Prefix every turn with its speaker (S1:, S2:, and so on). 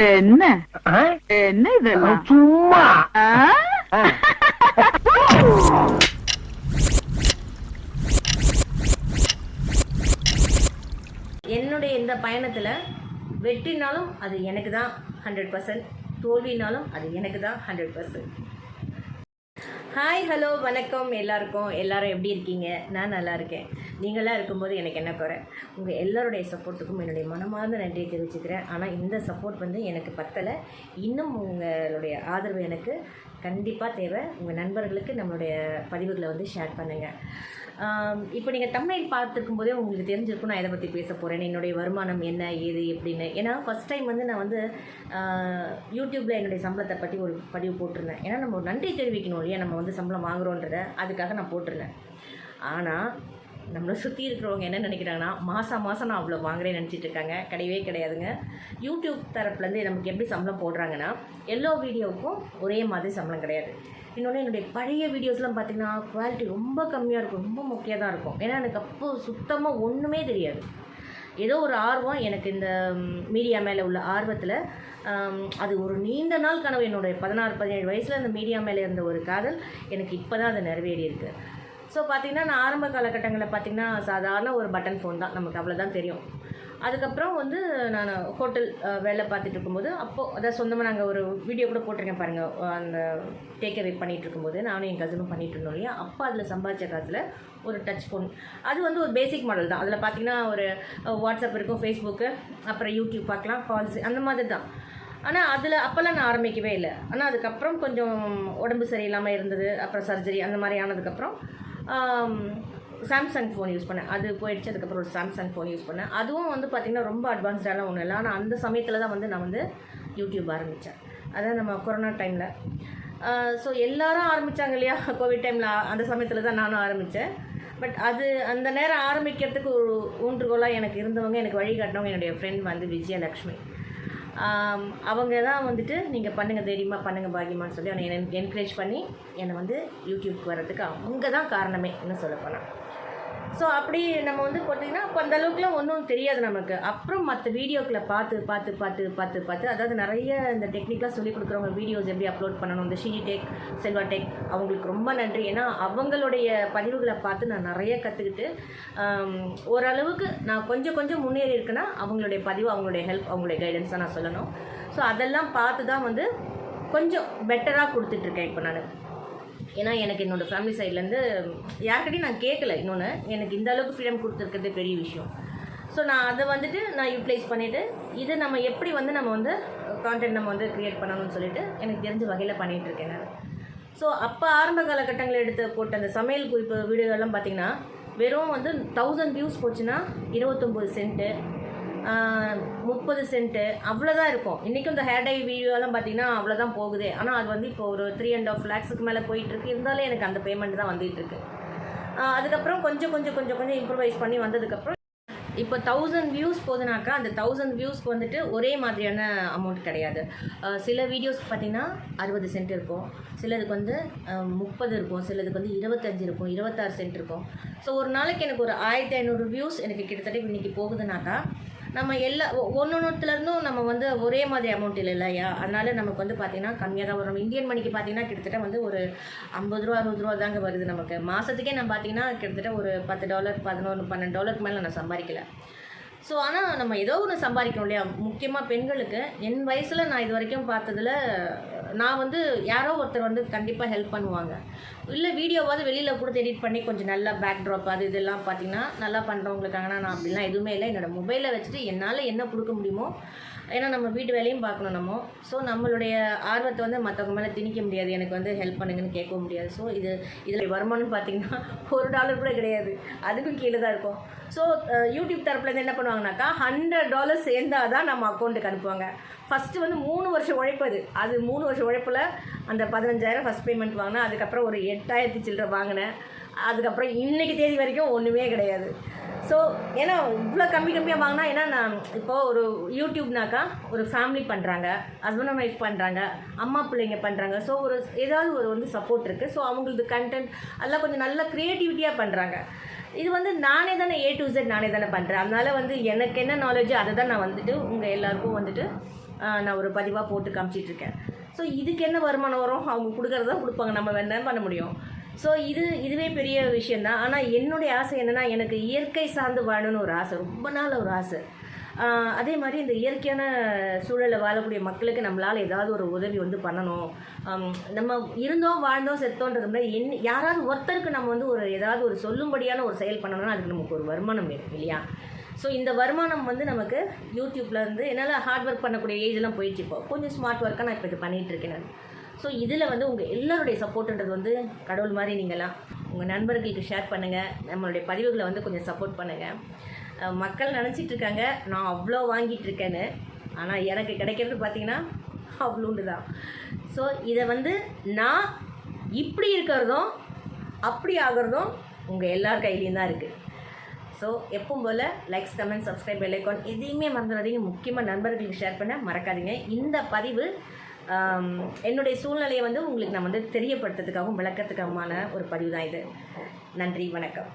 S1: என்ன? என்ன இதெல்லாம்?
S2: சும்மா.
S3: என்னுடைய இந்த பயணத்தில் வெற்றினாலும் அது எனக்கு தான் ஹண்ட்ரட் பர்சன்ட் தோல்வினாலும் அது எனக்கு தான் ஹண்ட்ரட் பர்சன்ட் ஹாய் ஹலோ வணக்கம். எல்லாருக்கும் எல்லாரும் எப்படி இருக்கீங்க? நான் நல்லா இருக்கேன். நீங்களாம் இருக்கும்போது எனக்கு என்ன குறை? உங்கள் எல்லாருடைய சப்போர்ட்டுக்கும் என்னுடைய மனமார்ந்த நன்றியை தெரிவிச்சுக்கிறேன். ஆனால் இந்த சப்போர்ட் வந்து எனக்கு பத்தலை. இன்னும் உங்களுடைய ஆதரவு எனக்கு கண்டிப்பாக தேவை. உங்கள் நண்பர்களுக்கு நம்மளுடைய பதிவுகளை வந்து ஷேர் பண்ணுங்கள் இப்போ நீங்கள் தமிழ் பார்த்துருக்கும் போதே உங்களுக்கு தெரிஞ்சிருக்கும் நான் இதை பற்றி பேச போகிறேன் என்னுடைய வருமானம் என்ன ஏது எப்படின்னு. ஏன்னா ஃபஸ்ட் டைம் வந்து நான் வந்து யூடியூப்பில் என்னுடைய சம்பளத்தை பற்றி ஒரு பதிவு போட்டிருந்தேன். ஏன்னா நம்ம நன்றி தெரிவிக்கணும் இல்லையா? நம்ம வந்து சம்பளம் வாங்குறோன்றத அதுக்காக நான் போட்டிருந்தேன். ஆனால் நம்மளை சுற்றி இருக்கிறவங்க என்ன நினைக்கிறாங்கன்னா மாதம் மாதம் நான் அவ்வளோ வாங்குறேன்னு நினச்சிட்டு இருக்காங்க. கிடையவே கிடையாதுங்க. யூடியூப் தரப்புலேருந்து நமக்கு எப்படி சம்பளம் போடுறாங்கன்னா எல்லா வீடியோவுக்கும் ஒரே மாதிரி சம்பளம் கிடையாது. இன்னொன்று என்னுடைய பழைய வீடியோஸ்லாம் பார்த்தீங்கன்னா குவாலிட்டி ரொம்ப கம்மியாக இருக்கும். ரொம்ப முக்கியமாக தான் இருக்கும். ஏன்னா எனக்கு அப்போ சுத்தமாக ஒன்றுமே தெரியாது. ஏதோ ஒரு ஆர்வம் எனக்கு இந்த மீடியா மேலே உள்ள ஆர்வத்தில் அது ஒரு நீண்ட நாள் கனவு. என்னுடைய பதினாறு பதினேழு வயசில் அந்த மீடியா மேலே இருந்த ஒரு காதல் எனக்கு இப்போ தான் அது நிறைவேறியிருக்கு. ஸோ பார்த்தீங்கன்னா நான் ஆரம்ப காலகட்டங்களில் பார்த்தீங்கன்னா சாதாரண ஒரு பட்டன் ஃபோன் தான். நமக்கு அவ்வளோதான் தெரியும். அதுக்கப்புறம் வந்து நான் ஹோட்டல் வேலை பார்த்துட்டு இருக்கும்போது அப்போது அதாவது சொந்தமாக நாங்கள் ஒரு வீடியோ கூட போட்டிருக்கேன் பாருங்கள் அந்த டேக் அவே பண்ணிகிட்டு இருக்கும்போது நானும் என் கசனும் பண்ணிகிட்டு இருந்தோம் இல்லையா? அப்போ அதில் சம்பாதிச்ச காசில் ஒரு டச் ஃபோன் அது வந்து ஒரு பேசிக் மாடல் தான். அதில் பார்த்தீங்கன்னா ஒரு வாட்ஸ்அப் இருக்கும் ஃபேஸ்புக்கு அப்புறம் யூடியூப் பார்க்கலாம் கால்ஸ் அந்த மாதிரி தான். ஆனால் அதில் அப்போல்லாம் நான் ஆரம்பிக்கவே இல்லை. ஆனால் அதுக்கப்புறம் கொஞ்சம் உடம்பு சரியில்லாமல் இருந்தது அப்புறம் சர்ஜரி அந்த மாதிரி ஆனதுக்கப்புறம் சாம்சங் ஃபோன் யூஸ் பண்ணேன். அது போயிடுச்சு அதுக்கப்புறம் ஒரு சாம்சங் ஃபோன் யூஸ் பண்ணேன். அதுவும் வந்து பார்த்திங்கன்னா ரொம்ப அட்வான்ஸ்டாலாம் ஒன்றும் இல்லை. ஆனால் அந்த சமயத்தில் தான் வந்து நான் வந்து யூடியூப் ஆரம்பித்தேன் அதான் நம்ம கொரோனா டைமில் ஸோ எல்லாரும் ஆரம்பித்தாங்க இல்லையா? கோவிட் டைமில் அந்த சமயத்தில் தான் நானும் ஆரம்பித்தேன் பட் அது அந்த நேரம் ஆரம்பிக்கிறதுக்கு ஒரு ஊன்றுகோலாக எனக்கு இருந்தவங்க எனக்கு வழிகாட்டினவங்க என்னுடைய ஃப்ரெண்ட் வந்து விஜயலக்ஷ்மி. அவங்க தான் வந்துட்டு நீங்கள் பண்ணுங்கள் தைரியமாக பண்ணுங்கள் பாக்கியமான்னு சொல்லி அவனை என்கரேஜ் பண்ணி என்னை வந்து யூடியூப்க்கு வர்றதுக்கு அவங்க தான் காரணமே என்ன சொல்லப்போனால் ஸோ அப்படி நம்ம வந்து போட்டிங்கன்னா அப்போ அந்த அளவுக்குலாம் ஒன்றும் தெரியாது நமக்கு. அப்புறம் மற்ற வீடியோக்களை பார்த்து பார்த்து பார்த்து பார்த்து பார்த்து அதாவது நிறைய இந்த டெக்னிக்கலாக சொல்லி கொடுக்குறவங்க வீடியோஸ் எப்படி அப்லோட் பண்ணணும் இந்த ஷீ டெக் செல்வா டெக் அவங்களுக்கு ரொம்ப நன்றி. ஏன்னா அவங்களுடைய பதிவுகளை பார்த்து நான் நிறைய கற்றுக்கிட்டு ஓரளவுக்கு நான் கொஞ்சம் கொஞ்சம் முன்னேறி இருக்கேன்னா அவங்களுடைய பதிவு அவங்களுடைய ஹெல்ப் அவங்களுடைய கைடன்ஸ் தான் நான் சொல்லணும். ஸோ அதெல்லாம் பார்த்து தான் வந்து கொஞ்சம் பெட்டராக கொடுத்துட்ருக்கேன் இப்போ நான். ஏன்னா எனக்கு என்னோடய ஃபேமிலி சைட்லேருந்து யார்கிட்டையும் நான் கேட்கல இன்னொன்று எனக்கு இந்த அளவுக்கு ஃப்ரீடம் கொடுத்துருக்கிறது பெரிய விஷயம். ஸோ நான் அதை வந்துட்டு நான் யூட்டிலைஸ் பண்ணிவிட்டு இது நம்ம எப்படி வந்து நம்ம வந்து கான்டென்ட் நம்ம வந்து க்ரியேட் பண்ணணும்னு சொல்லிட்டு எனக்கு தெரிஞ்ச வகையில் பண்ணிகிட்ருக்கேன் நான். ஸோ அப்போ ஆரம்ப காலகட்டங்களில் எடுத்து போட்ட அந்த சமையல் குறிப்பு வீடியோலாம் பார்த்தீங்கன்னா வெறும் வந்து தௌசண்ட் வியூஸ் போச்சுன்னா இருபத்தொம்போது சென்ட்டு முப்பது சென்ட்டு அவ்வளோதான் இருக்கும். இன்றைக்கும் இந்த ஹேர் டை வீடியோலாம் பார்த்தீங்கன்னா அவ்வளோதான் போகுது. ஆனால் அது வந்து இப்போ ஒரு த்ரீ அண்ட் ஆஃப் லேக்ஸுக்கு மேலே போயிட்டுருக்கு. இருந்தாலும் எனக்கு அந்த பேமெண்ட் தான் வந்துகிட்ருக்கு அதுக்கப்புறம் கொஞ்சம் கொஞ்சம் கொஞ்சம் கொஞ்சம் இம்ப்ரூவைஸ் பண்ணி வந்ததுக்கப்புறம் இப்போ தௌசண்ட் வியூஸ் போதுனாக்கா அந்த தௌசண்ட் வியூஸ்க்கு வந்துட்டு ஒரே மாதிரியான அமௌண்ட் கிடையாது. சில வீடியோஸ்க்கு பார்த்தீங்கன்னா அறுபது சென்ட் இருக்கும். சிலதுக்கு வந்து முப்பது இருக்கும். சிலதுக்கு வந்து இருபத்தஞ்சு இருக்கும். இருபத்தாறு சென்ட் இருக்கும். ஸோ ஒரு நாளைக்கு எனக்கு ஒரு ஆயிரத்தி ஐநூறு வியூஸ் எனக்கு கிட்டத்தட்ட இன்றைக்கி போகுதுனாக்கா நம்ம எல்லா ஒன்று ஒன்றுத்துலேருந்தும் நம்ம வந்து ஒரே மாதிரி அமௌண்ட் இல்லை இல்லையா அதனால் நமக்கு வந்து பார்த்திங்கன்னா கம்மியாக தான் வரும். இந்தியன் மணிக்கு பார்த்தீங்கன்னா கிட்டத்தட்ட வந்து ஒரு ஐம்பது ரூபா அறுபது ரூபா தாங்க வருது நமக்கு. மாதத்துக்கே நம்ம பார்த்தீங்கன்னா கிட்டத்தட்ட ஒரு பத்து டாலர் பதினொன்று பன்னெண்டு டாலருக்கு மேலே நான் சம்பாதிக்கல. ஸோ ஆனால் நம்ம ஏதோ ஒன்று சம்பாதிக்கணும் இல்லையா? முக்கியமாக பெண்களுக்கு. என் வயசில் நான் இது வரைக்கும் பார்த்ததுல நான் வந்து யாரோ ஒருத்தர் வந்து கண்டிப்பாக ஹெல்ப் பண்ணுவாங்க. இல்லை வீடியோவாவது வெளியில் கொடுத்து எடிட் பண்ணி கொஞ்சம் நல்லா பேக் ட்ராப் அது இதெல்லாம் பார்த்தீங்கன்னா நல்லா பண்ணுறவங்களுக்காங்கன்னா நான் அப்படிலாம் எதுவுமே இல்லை. என்னோடய மொபைலை வச்சுட்டு என்னால் என்ன கொடுக்க முடியுமோ ஏன்னா நம்ம வீட்டு வேலையும் பார்க்கணும் நம்ம. ஸோ நம்மளுடைய ஆர்வத்தை வந்து மற்றவங்க மேலே திணிக்க முடியாது. எனக்கு வந்து ஹெல்ப் பண்ணுங்கன்னு கேட்கவும் முடியாது. ஸோ இது இதில் வருமானம்னு பார்த்தீங்கன்னா ஒரு டாலர் கூட கிடையாது. அதுக்கும் கீழே தான் இருக்கும். ஸோ யூடியூப் தரப்புலேருந்து என்ன பண்ணுவாங்கனாக்கா ஹண்ட்ரட் டாலர் சேர்ந்தால் தான் நம்ம அக்கௌண்ட்டுக்கு அனுப்புவாங்க. ஃபஸ்ட்டு வந்து மூணு வருஷம் உழைப்பு அது. மூணு வருஷம் உழைப்பில் அந்த பதினஞ்சாயிரம் ஃபஸ்ட் பேமெண்ட் வாங்கினேன். அதுக்கப்புறம் ஒரு எட்டாயிரத்தி சில்லரை வாங்கினேன். அதுக்கப்புறம் இன்றைக்கி தேதி வரைக்கும் ஒன்றுமே கிடையாது. ஸோ ஏன்னா இவ்வளோ கம்மி கம்மியாக வாங்கினா ஏன்னா நான் இப்போது ஒரு யூடியூப்னாக்கா ஒரு ஃபேமிலி பண்ணுறாங்க ஹஸ்பண்ட் அண்ட் ஒய்ஃப் பண்ணுறாங்க அம்மா பிள்ளைங்க பண்ணுறாங்க ஸோ ஒரு ஏதாவது ஒரு வந்து சப்போர்ட் இருக்குது ஸோ அவங்களுக்கு கண்டென்ட் அதெல்லாம் கொஞ்சம் நல்ல க்ரியேட்டிவிட்டியாக பண்ணுறாங்க இது வந்து நானே தானே ஏ டு இசட் நானே தானே பண்ணுறேன் அதனால் வந்து எனக்கு என்ன நாலேஜோ அதை தான் நான் வந்துட்டு உங்கள் எல்லாருக்கும் வந்துட்டு நான் ஒரு பதிவாக போட்டு காமிச்சிட்டு இருக்கேன். ஸோ இதுக்கு என்ன வருமானம் வரும்? அவங்க கொடுக்குறதான் கொடுப்பாங்க. நம்ம வேணா பண்ண முடியும்? ஸோ இது இதுவே பெரிய விஷயந்தான் ஆனால் என்னுடைய ஆசை என்னென்னா எனக்கு இயற்கை சார்ந்து வாழணும்னு ஒரு ஆசை. ரொம்ப நாள் ஒரு ஆசை. அதே மாதிரி இந்த இயற்கையான சூழலில் வாழக்கூடிய மக்களுக்கு நம்மளால் ஏதாவது ஒரு உதவி வந்து பண்ணணும். நம்ம இருந்தோம் வாழ்ந்தோம் செத்தோன்றது மாதிரி என் யாராவது ஒருத்தருக்கு நம்ம வந்து ஒரு ஏதாவது ஒரு சொல்லும்படியான ஒரு செயல் பண்ணணும்னா அதுக்கு நமக்கு ஒரு வருமானம் வேணும் இல்லையா? ஸோ இந்த வருமானம் வந்து நமக்கு யூடியூப்லேருந்து என்னால் ஹார்ட் ஒர்க் பண்ணக்கூடிய ஏஜ்லாம் போயிடுச்சு இப்போ. கொஞ்சம் ஸ்மார்ட் ஒர்க்காக நான் இப்போ இது பண்ணிகிட்டு இருக்கேன் நான். ஸோ இதில் வந்து உங்கள் எல்லாருடைய சப்போர்ட்ன்றது வந்து கடவுள் மாதிரி நீங்களாம் உங்கள் நண்பர்களுக்கு ஷேர் பண்ணுங்கள் நம்மளுடைய பதிவுகளை வந்து கொஞ்சம் சப்போர்ட் பண்ணுங்கள் மக்கள் நினச்சிட்டு இருக்காங்க. நான் அவ்வளோ வாங்கிட்டு இருக்கேன்னு. ஆனால் எனக்கு கிடைக்கிறது பார்த்தீங்கன்னா அவ்வளோண்டு தான் ஸோ இதை வந்து நான் இப்படி இருக்கிறதும் அப்படி ஆகிறதும் உங்கள் எல்லார் கையிலையும் தான் இருக்குது ஸோ எப்பவும் போல் லைக்ஸ் கமெண்ட் சப்ஸ்கிரைப் பெல் எதையுமே மறந்துடாதீங்க. முக்கியமாக நண்பர்களுக்கு ஷேர் பண்ண மறக்காதீங்க. இந்த பதிவு என்னுடைய சூழ்நிலையை வந்து உங்களுக்கு நான் வந்து தெரியப்படுத்துறதுக்காகவும் விளக்கத்துக்காகமான ஒரு பதிவு தான் இது. நன்றி வணக்கம்.